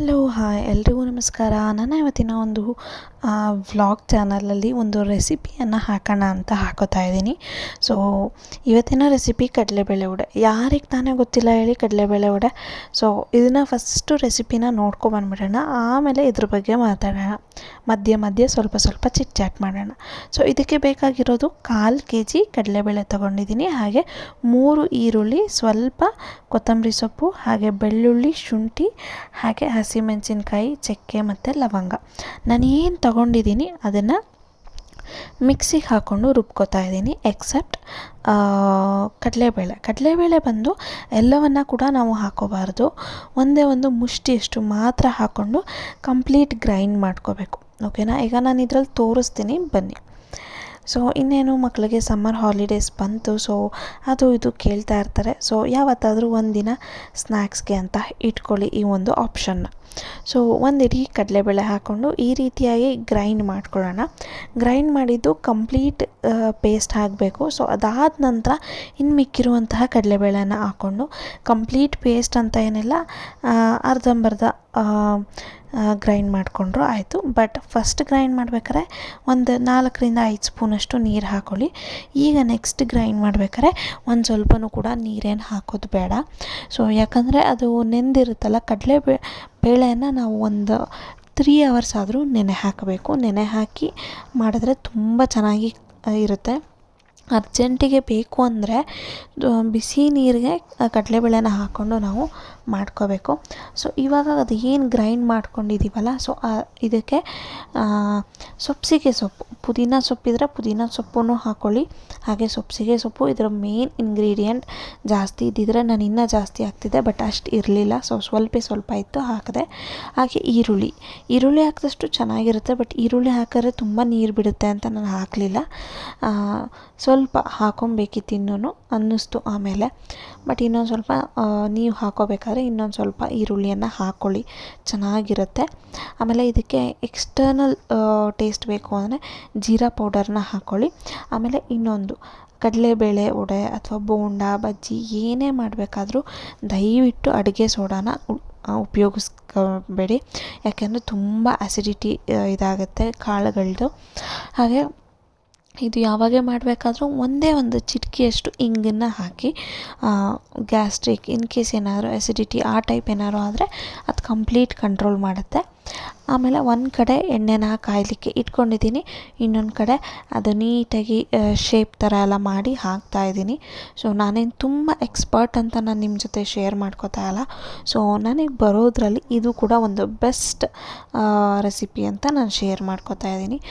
Hello hi ಎಲ್ರಿಗೂ ನಮಸ್ಕಾರ. ನಾನು ಇವತ್ತಿನ ಒಂದು ವ್ಲಾಗ್ ಚಾನಲಲ್ಲಿ ಒಂದು ರೆಸಿಪಿಯನ್ನು ಹಾಕೋಣ ಅಂತ ಹಾಕೋತಾ ಇದ್ದೀನಿ. ಸೊ ಇವತ್ತಿನ ರೆಸಿಪಿ ಕಡಲೆಬೇಳೆ ವಡೆ. ಯಾರಿಗೆ ತಾನೇ ಗೊತ್ತಿಲ್ಲ ಹೇಳಿ ಕಡಲೆಬೇಳೆ ವಡೆ. ಸೊ ಇದನ್ನು ಫಸ್ಟು ರೆಸಿಪಿನ ನೋಡ್ಕೊಬಂದ್ಬಿಡೋಣ ಆಮೇಲೆ ಇದ್ರ ಬಗ್ಗೆ ಮಾತಾಡೋಣ. ಮಧ್ಯೆ ಮಧ್ಯೆ ಸ್ವಲ್ಪ ಸ್ವಲ್ಪ ಚಿಟ್ ಚಾಟ್ ಮಾಡೋಣ. ಸೊ ಇದಕ್ಕೆ ಬೇಕಾಗಿರೋದು ಕಾಲು ಕೆ ಜಿ ಕಡಲೆಬೇಳೆ ತೊಗೊಂಡಿದ್ದೀನಿ. ಹಾಗೆ ಮೂರು ಈರುಳ್ಳಿ, ಸ್ವಲ್ಪ ಕೊತ್ತಂಬರಿ ಸೊಪ್ಪು, ಹಾಗೆ ಬೆಳ್ಳುಳ್ಳಿ, ಶುಂಠಿ, ಹಾಗೆ ಹಸಿಮೆಣಸಿನ್ಕಾಯಿ, ಚಕ್ಕೆ ಮತ್ತು ಲವಂಗ. ನಾನು ಏನು ತೊಗೊಂಡಿದ್ದೀನಿ ಅದನ್ನು ಮಿಕ್ಸಿಗೆ ಹಾಕ್ಕೊಂಡು ರುಬ್ಕೋತಾ ಇದ್ದೀನಿ ಎಕ್ಸೆಪ್ಟ್ ಕಡಲೆಬೇಳೆ. ಕಡಲೆಬೇಳೆ ಬಂದು ಎಲ್ಲವನ್ನು ಕೂಡ ನಾವು ಹಾಕೋಬಾರ್ದು. ಒಂದೇ ಒಂದು ಮುಷ್ಟಿಯಷ್ಟು ಮಾತ್ರ ಹಾಕ್ಕೊಂಡು ಕಂಪ್ಲೀಟ್ ಗ್ರೈಂಡ್ ಮಾಡ್ಕೋಬೇಕು. ಓಕೆನಾ ಈಗ ನಾನು ಇದರಲ್ಲಿ ತೋರಿಸ್ತೀನಿ, ಬನ್ನಿ. ಸೊ ಇನ್ನೇನು ಮಕ್ಕಳಿಗೆ ಸಮ್ಮರ್ ಹಾಲಿಡೇಸ್ ಬಂತು. ಸೊ ಅದು ಇದು ಕೇಳ್ತಾ ಇರ್ತಾರೆ. ಸೊ ಯಾವತ್ತಾದರೂ ಒಂದಿನ ಸ್ನ್ಯಾಕ್ಸ್ಗೆ ಅಂತ ಇಟ್ಕೊಳ್ಳಿ ಈ ಒಂದು ಆಪ್ಷನ್ನ ಸೊ ಒಂದು ಇಡೀ ಕಡಲೆಬೇಳೆ ಹಾಕ್ಕೊಂಡು ಈ ರೀತಿಯಾಗಿ ಗ್ರೈಂಡ್ ಮಾಡ್ಕೊಳ್ಳೋಣ. ಗ್ರೈಂಡ್ ಮಾಡಿದ್ದು ಕಂಪ್ಲೀಟ್ ಪೇಸ್ಟ್ ಹಾಕಬೇಕು ಸೊ ಅದಾದ ನಂತರ ಇನ್ನು ಮಿಕ್ಕಿರುವಂತಹ ಕಡಲೆಬೇಳೆನ ಹಾಕ್ಕೊಂಡು ಕಂಪ್ಲೀಟ್ ಪೇಸ್ಟ್ ಅಂತ ಏನಿಲ್ಲ ಅರ್ಧಂಬರ್ಧ ಗ್ರೈಂಡ್ ಮಾಡಿಕೊಂಡ್ರು, ಆಯಿತು. ಬಟ್ ಫಸ್ಟ್ ಗ್ರೈಂಡ್ ಮಾಡ್ಬೇಕಾದ್ರೆ ಒಂದು ನಾಲ್ಕರಿಂದ ಐದು ಸ್ಪೂನಷ್ಟು ನೀರು ಹಾಕೊಳ್ಳಿ. ಈಗ ನೆಕ್ಸ್ಟ್ ಗ್ರೈಂಡ್ ಮಾಡ್ಬೇಕಾದ್ರೆ ಒಂದು ಸ್ವಲ್ಪನೂ ಕೂಡ ನೀರೇನು ಹಾಕೋದು ಬೇಡ. ಸೊ ಯಾಕಂದರೆ ಅದು ನೆಂದಿರುತ್ತಲ್ಲ, ಕಡಲೆ ಬೇ ಬೇಳೆಯನ್ನು ನಾವು ಒಂದು ತ್ರೀ ಅವರ್ಸ್ ಆದರೂ ನೆನೆ ಹಾಕಬೇಕು. ನೆನೆ ಹಾಕಿ ಮಾಡಿದ್ರೆ ತುಂಬ ಚೆನ್ನಾಗಿ ಇರುತ್ತೆ. ಅರ್ಜೆಂಟಿಗೆ ಬೇಕು ಅಂದರೆ ಬಿಸಿ ನೀರಿಗೆ ಕಡಲೆಬೇಳೆನ ಹಾಕ್ಕೊಂಡು ನಾವು ಮಾಡ್ಕೋಬೇಕು. ಸೊ, ಇವಾಗ ಅದು ಏನು ಗ್ರೈಂಡ್ ಮಾಡ್ಕೊಂಡಿದ್ದೀವಲ್ಲ ಸೊ ಇದಕ್ಕೆ ಸೊಪ್ಸಿಗೆ ಸೊಪ್ಪು. ಪುದೀನ ಸೊಪ್ಪಿದ್ರೆ ಪುದೀನ ಸೊಪ್ಪನ್ನು ಹಾಕ್ಕೊಳ್ಳಿ ಹಾಗೆ ಸೊಪ್ಸಿಗೆ ಸೊಪ್ಪು, ಇದರ ಮೇನ್ ಇಂಗ್ರೀಡಿಯೆಂಟ್ ಜಾಸ್ತಿ ಇದ್ದಿದ್ರೆ ನಾನು ಇನ್ನೂ ಜಾಸ್ತಿ ಆಗ್ತಿದ್ದೆ ಬಟ್ ಅಷ್ಟು ಇರಲಿಲ್ಲ. ಸೊ, ಸ್ವಲ್ಪ ಸ್ವಲ್ಪ ಇತ್ತು, ಹಾಕಿದೆ. ಹಾಗೆ ಈರುಳ್ಳಿ. ಈರುಳ್ಳಿ ಹಾಕಿದಷ್ಟು ಚೆನ್ನಾಗಿರುತ್ತೆ, ಬಟ್ ಈರುಳ್ಳಿ ಹಾಕಿದ್ರೆ ತುಂಬ ನೀರು ಬಿಡುತ್ತೆ ಅಂತ ನಾನು ಹಾಕಲಿಲ್ಲ. ಸ್ವಲ್ಪ ಹಾಕೊಬೇಕಿತ್ತು ಇನ್ನೂ ಅನ್ನಿಸ್ತು ಆಮೇಲೆ. ಬಟ್ ಇನ್ನೊಂದು ಸ್ವಲ್ಪ ನೀವು ಹಾಕೋಬೇಕಾದ್ರೆ ಇನ್ನೊಂದು ಸ್ವಲ್ಪ ಈರುಳ್ಳಿಯನ್ನು ಹಾಕ್ಕೊಳ್ಳಿ ಚೆನ್ನಾಗಿರುತ್ತೆ. ಆಮೇಲೆ ಇದಕ್ಕೆ ಎಕ್ಸ್ಟರ್ನಲ್ ಟೇಸ್ಟ್ ಬೇಕು ಅಂದರೆ ಜೀರಾ ಪೌಡರ್ನ ಹಾಕ್ಕೊಳ್ಳಿ ಆಮೇಲೆ ಇನ್ನೊಂದು ಕಡಲೆಬೇಳೆ ವಡೆ ಅಥವಾ ಬೋಂಡ, ಬಜ್ಜಿ ಏನೇ ಮಾಡಬೇಕಾದ್ರೂ ದಯವಿಟ್ಟು ಅಡುಗೆ ಸೋಡಾನ ಉಪಯೋಗಿಸ್ಕೋಬೇಡಿ. ಯಾಕೆಂದರೆ ತುಂಬ ಆ್ಯಸಿಡಿಟಿ ಇದಾಗುತ್ತೆ ಕಾಳುಗಳದ್ದು ಹಾಗೆ ಇದು ಯಾವಾಗೇ ಮಾಡಬೇಕಾದ್ರೂ ಒಂದೇ ಒಂದು ಚಿಟಕಿಯಷ್ಟು ಇಂಗನ್ನು ಹಾಕಿ ಗ್ಯಾಸ್ಟ್ರಿಕ್ ಇನ್ ಕೇಸ್ ಏನಾದರೂ ಎಸಿಡಿಟಿ ಆ ಟೈಪ್ ಏನಾದ್ರು ಆದರೆ ಅದು ಕಂಪ್ಲೀಟ್ ಕಂಟ್ರೋಲ್ ಮಾಡುತ್ತೆ. ಆಮೇಲೆ ಒಂದು ಕಡೆ ಎಣ್ಣೆನ ಕಾಯಲಿಕ್ಕೆ ಇಟ್ಕೊಂಡಿದ್ದೀನಿ. ಇನ್ನೊಂದು ಕಡೆ ಅದು ನೀಟಾಗಿ ಶೇಪ್ ಥರ ಎಲ್ಲ ಮಾಡಿ ಹಾಕ್ತಾ ಇದ್ದೀನಿ. ಸೊ ನಾನೇನು ತುಂಬ ಎಕ್ಸ್ಪರ್ಟ್ ಅಂತ ನಾನು ನಿಮ್ಮ ಜೊತೆ ಶೇರ್ ಮಾಡ್ಕೋತಾ ಇಲ್ಲ. ಸೊ ನನಗೆ ಬರೋದ್ರಲ್ಲಿ ಇದು ಕೂಡ ಒಂದು ಬೆಸ್ಟ್ ರೆಸಿಪಿ ಅಂತ ನಾನು ಶೇರ್ ಮಾಡ್ಕೋತಾ ಇದ್ದೀನಿ.